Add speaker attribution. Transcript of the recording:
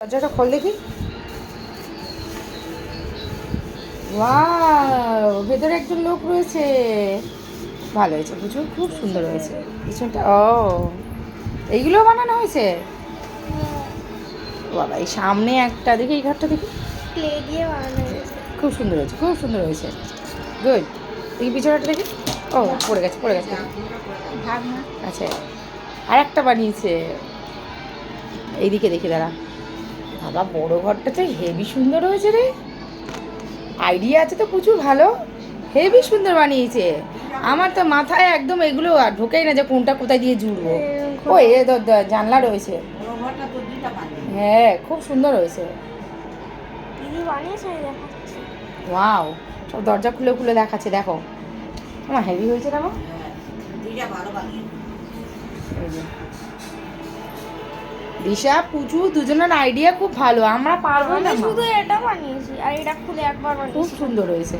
Speaker 1: দরজাটা খোল দেখি। ওয়াও ভেতরে একজন লোক রয়েছে। ভালো হয়েছে প্রচুর খুব সুন্দর হয়েছে। পিছনটা ও এইগুলো বানানো হয়েছে? বাবা এই সামনে একটা দেখি এই ঘরটা দেখি। খুব সুন্দর হয়েছে খুব সুন্দর হয়েছে। গুড দেখি পিছনটা দেখি। ও পড়ে গেছে পড়ে গেছে। আচ্ছা আর একটা বানিয়েছে। এইদিকে দেখি দাঁড়া। বাবা বড় ঘরটা তো হেভি সুন্দর হয়েছে রে। আইডিয়া আছে তো প্রচুর ভালো। হেভি সুন্দর বানিয়েছে। আমার তো মাথায় একদম এগুলো আর ঢোকেই না যে কোনটা কোথায় দিয়ে জুড়বো। ও এ তো জানলা রয়েছে। হ্যাঁ খুব সুন্দর হয়েছে। ওয়াও সব দরজা খুলে খুলে দেখাচ্ছে দেখো। আমার হেভি হয়েছে না মা? পুজু দুজনের আইডিয়া খুব ভালো আমরা পারব না
Speaker 2: শুধু এটা বানিয়েছি আর এটা খুলে একবার
Speaker 1: খুব সুন্দর হয়েছে